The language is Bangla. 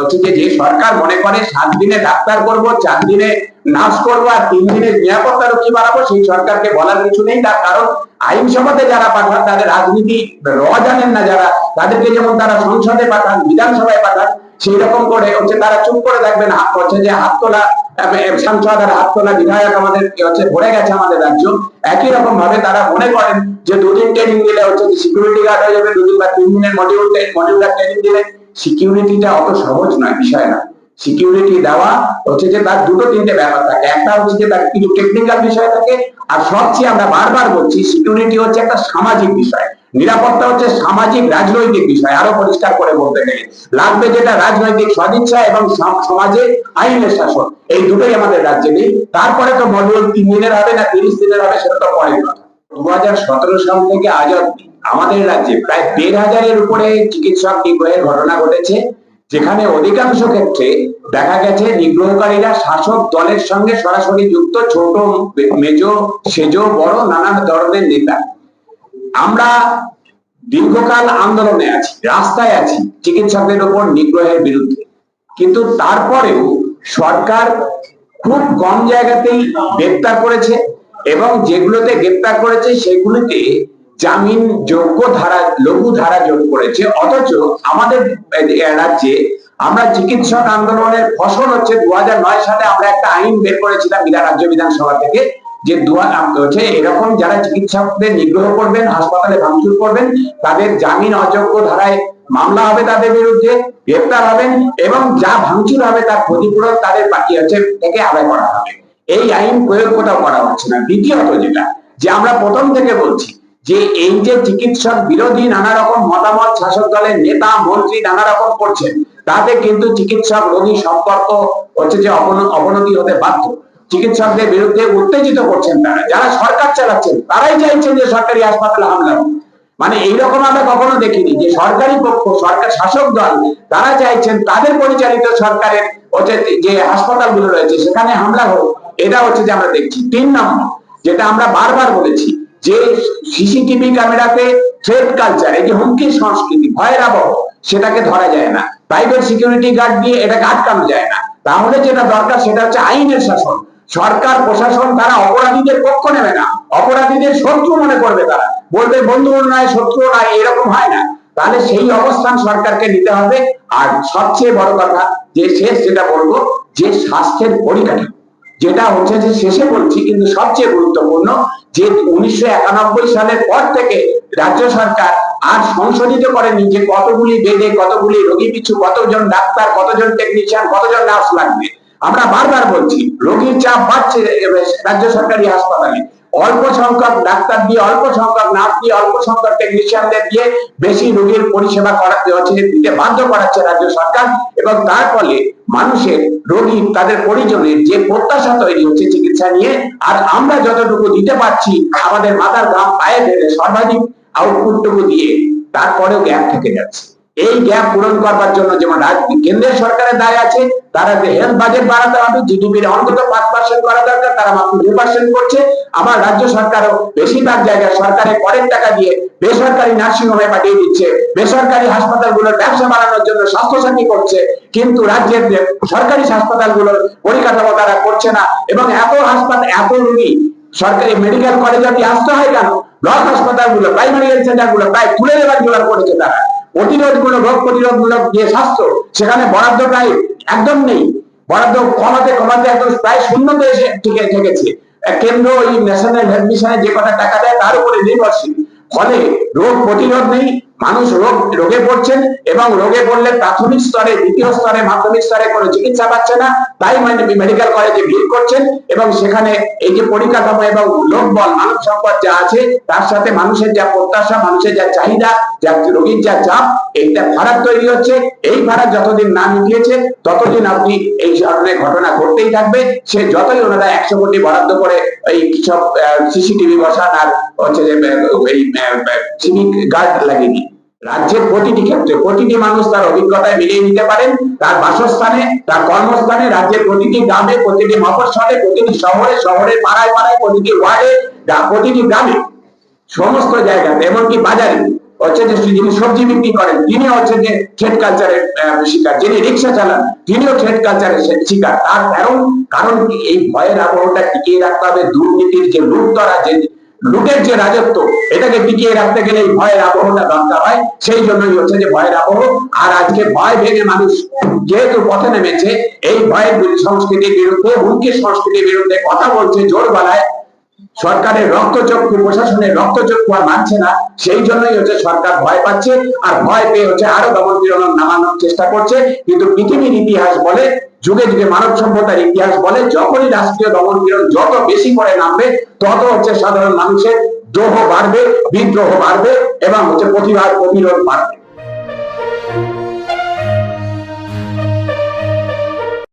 হচ্ছে যে সরকার মনে করে, সাত দিনে ডাক্তার করব, চার দিনে নার্স করব আর তিন দিনে নিরাপত্তা রক্ষী বাড়াবো সেই সরকারকে বলার কিছু নেই। তার কারণ আইনসভাতে যারা পাঠান, তাদের রাজনীতি র জানেন না যারা, তাদেরকে যেমন তারা সংসদে পাঠান, বিধানসভায় পাঠান, সেই রকম করে হচ্ছে তারা চুপ করে থাকবেন হচ্ছে যে হাত তোলা সাংসদ আর হাত তোলা বিধায়ক আমাদের হচ্ছে ভরে গেছে আমাদের রাজ্য। একই রকম ভাবে তারা মনে করেন যে দুদিন ট্রেনিং দিলে হচ্ছে সিকিউরিটি গার্ড হয়ে যাবে, দুদিন বা তিন দিনের মডিউল মডিউলার ট্রেনিং দিলে সিকিউরিটিটা অত সহজ নয়, বিষয় না। সিকিউরিটি দেওয়া হচ্ছে যে তার দুটো তিনটে ব্যাপার থাকে। একটা হচ্ছে যে তার কিছু টেকনিক্যাল বিষয় থাকে, আর সবচেয়ে আমরা বারবার বলছি সিকিউরিটি হচ্ছে একটা সামাজিক বিষয়। নিরাপত্তা হচ্ছে সামাজিক রাজনৈতিক বিষয়, আরও পরিষ্কার করে বলতে গেলে। লাগবে যেটা রাজনৈতিক সদিচ্ছা এবং সমাজে আইনের শাসন, এই দুটোই আমাদের রাজ্যে নেই। তারপরে তো মডিউল তিন দিনের হবে না, তিরিশ দিনের হবে, সেটা তো পরের কথা। দু হাজার সতেরো সাল থেকে আজ অব্দি আমাদের রাজ্যে প্রায় দেড় হাজারের উপরে চিকিৎসক নিগ্রহের ঘটনা ঘটেছে, যেখানে অধিকাংশ ক্ষেত্রে দেখা গেছে নিগ্রহকারীরা শাসক দলের সঙ্গে সরাসরি যুক্ত, ছোট, মেজ, সেজ, বড়, নানা ধরনের নেতা। আমরা দীর্ঘকাল আন্দোলনে আছি, রাস্তায় আছি চিকিৎসকদের উপর নিগ্রহের বিরুদ্ধে। কিন্তু তারপরেও সরকার খুব কম জায়গাতেই গ্রেপ্তার করেছে এবং যেগুলোতে গ্রেপ্তার করেছে সেগুলিতে জামিন যোগ্য ধারা, লঘু ধারা যোগ করেছে। অথচ আমাদের রাজ্যে আমরা চিকিৎসক আন্দোলনের ফসল হচ্ছে দু সালে আমরা একটা আইন বের করেছিলাম রাজ্য বিধানসভা থেকে, যে হচ্ছে এরকম যারা চিকিৎসকদের নিগ্রহ করবেন, হাসপাতালে ভাঙচুর করবেন, তাদের জামিন অযোগ্য ধারায় মামলা হবে তাদের বিরুদ্ধে, গ্রেপ্তার হবেন এবং যা ভাঙচুর হবে তার ক্ষতিপূরণ তাদের বাকি হচ্ছে থেকে আদায় করা হবে। এই আইন প্রয়োগ কোথাও করা হচ্ছে না। দ্বিতীয়ত যেটা, যে আমরা প্রথম থেকে বলছি যে এই যে চিকিৎসক বিরোধী নানা রকম মতামত শাসক দলের নেতা, মন্ত্রী নানা রকম করছেন তাতে কিন্তু চিকিৎসক রোগী সম্পর্ক হচ্ছে যে অবনতি হতে বাধ্য। চিকিৎসকদের বিরুদ্ধে উত্তেজিত করছেন তারা। যারা সরকার চালাচ্ছেন, তারাই চাইছেন যে সরকারি হাসপাতালে হামলা হোক। মানে এইরকম আমরা কখনো দেখিনি যে সরকারি পক্ষ, সরকার শাসক দল, তারা চাইছেন তাদের পরিচালিত সরকারের হচ্ছে যে হাসপাতালগুলো রয়েছে, সেখানে হামলা হোক। এটা হচ্ছে যে আমরা দেখছি। তিন নম্বর, যেটা আমরা বারবার বলেছি যে সিসিটিভি ক্যামেরাতে থ্রেড কালচার এই যে হুমকির সংস্কৃতি, ভয়ের আবহ, সেটাকে ধরা যায় না। প্রাইভেট সিকিউরিটি গার্ড দিয়ে এটাকে আটকানো যায় না। তাহলে যেটা দরকার, সেটা হচ্ছে আইনের শাসন। সরকার, প্রশাসন তারা অপরাধীদের পক্ষ নেবে না। অপরাধীদের শত্রু মনে করবে তারা। বলবে, বন্ধু নয় শত্রু নয় এরকম হয় না। তাহলে সেই অবস্থান সরকারকে নিতে হবে। আর সবচেয়ে বড় কথা, যে শেষ যেটা বলব, যে স্বাস্থ্যের পরিকাঠামো। যেটা হচ্ছে যে শেষে বলছি, কিন্তু সবচেয়ে গুরুত্বপূর্ণ যে উনিশশো একানব্বই সালের পর থেকে রাজ্য সরকার আর সংশোধিত করেনি যে কতগুলি বেদে কতগুলি রোগী পিছু, কতজন ডাক্তার, কতজন টেকনিশিয়ান কতজন নার্স লাগবে। আমরা বারবার বলছি, রোগীর চাপ বাড়ছে রাজ্য সরকারি হাসপাতালে। অল্প সংখ্যক ডাক্তার দিয়ে, অল্প সংখ্যক নার্স দিয়ে, অল্প সংখ্যক টেকনিশিয়ানদের দিয়ে বেশি রোগীর পরিষেবা করাতে হচ্ছে দিতে বাধ্য করাচ্ছে রাজ্য সরকার। এবং তার ফলে মানুষের রোগী তাদের পরিজনের যে প্রত্যাশা তৈরি হচ্ছে চিকিৎসা নিয়ে, আর আমরা যতটুকু দিতে পারছি, আমাদের মাথার ঘাম পায়ে ফেলে সর্বাধিক আউটপুটটুকু দিয়ে তারপরেও গ্যাপ থেকে যাচ্ছে। এই গ্যাপ পূরণ করবার জন্য যেমন কেন্দ্রের সরকারের দায় আছে, তারা যে হেলথ বাজেট বাড়াতে হবে জিডিপির অন্তত পাঁচ পার্সেন্ট করা দরকার, তারা মাত্র দুই পার্সেন্ট করছে। আমার রাজ্য সরকারও বেশিরভাগ জায়গায় সরকারের করের টাকা দিয়ে বেসরকারি নার্সিং হোমে পাঠিয়ে দিচ্ছে, বেসরকারি হাসপাতালগুলোর ব্যবসা বাড়ানোর জন্য স্বাস্থ্যসাথী করছে, কিন্তু রাজ্যের সরকারি হাসপাতালগুলোর পরিকাঠামো তারা করছে না। এবং এত হাসপাতাল, এত রোগী, সরকারি মেডিকেল কলেজ কলেজে আসতে হয় কেন? ব্লক হাসপাতালগুলো প্রাইমারি হেলথ সেন্টারগুলো প্রায় তুলে দেওয়ার জোগাড় করেছে তারা। প্রতিরোধগুলো, রোগ প্রতিরোধ মূলক যে স্বাস্থ্য, সেখানে বরাদ্দ প্রায় একদম নেই। বরাদ্দ কমাতে কমাতে একদম প্রায় শূন্যতে এসে ঠিক থেকেছে। কেন্দ্র এই ন্যাশনাল হেলথ মিশনে যে কটা টাকা দেয়, তার উপরে নির্ভরশীল। ফলে রোগ প্রতিরোধ নেই মানুষ রোগ রোগে পড়ছেন এবং রোগে পড়লে প্রাথমিক স্তরে দ্বিতীয় স্তরে মাধ্যমিক স্তরে কোনো চিকিৎসা পাচ্ছে না তাই মেডিকেল কলেজে ভিড় করছেন এবং সেখানে এই যে পরিকাঠামো এবং লোকবল মানব সম্পদ যা আছে তার সাথে মানুষের যা প্রত্যাশা মানুষের যা চাহিদা যা রোগীর যা চাপ এইটা ফারাক তৈরি হচ্ছে এই ফারাক যতদিন না মিটিয়েছে ততদিন আপনি এই ধরনের ঘটনা ঘটতেই থাকবে সে যতই ওনারা একশো কোটি বরাদ্দ করে এই সব সিসিটিভি বসান আর হচ্ছে যে এই সিভিক গার্ড লাগিয়ে দিন। রাজ্যের প্রতিটি ক্ষেত্রে প্রতিটি মানুষ তার অভিজ্ঞতায় মিলিয়ে নিতে পারেন, তার বাসস্থানে, তার কর্মস্থানে, রাজ্যের প্রতিটি গ্রামে, প্রতিটি মফস্বলে, প্রতিটি শহরে শহরে পাড়ায় পাড়ায়, প্রতিটি ওয়ার্ডে প্রতিটি গ্রামে, সমস্ত জায়গাতে, এমনকি বাজারে, হচ্ছে যে যিনি সবজি বিক্রি করেন তিনি হচ্ছে যে ট্রেড কালচারের শিকার। যিনি রিক্সা চালান, তিনিও ট্রেড কালচারের শিকার। তার কারণ কারণ কি? এই ভয়ের আবহটা টিকিয়ে রাখতে হবে। দুর্নীতির যে লুটতরা, যে লুটের যে রাজত্ব, এটাকে টিকিয়ে রাখতে গেলে এই ভয়ের আবহটা দরকার হয়। সেই জন্যই হচ্ছে যে ভয়ের আবহ। আর আজকে ভয় ভেঙে মানুষ যেহেতু পথে নেমেছে, এই ভয়ের সংস্কৃতির বিরুদ্ধে, হুমকির সংস্কৃতির বিরুদ্ধে কথা বলছে জোর গলায় সরকারের রক্তচক্ষু, প্রশাসনের রক্তচক্ষু আর মানছে না, সেই জন্যই হচ্ছে সরকার ভয় পাচ্ছে আর ভয় পেয়ে হচ্ছে আরও দমন পীড়ন নামানোর চেষ্টা করছে। কিন্তু পৃথিবীর ইতিহাস বলে, যুগে যুগে মানব সভ্যতার ইতিহাস বলে, যখনই রাষ্ট্রীয় দমন পীড়ন যত বেশি করে নামবে, তত হচ্ছে সাধারণ মানুষের দ্রোহ বাড়বে, বিদ্রোহ বাড়বে এবং হচ্ছে প্রতিবাদ প্রতিরোধ বাড়বে।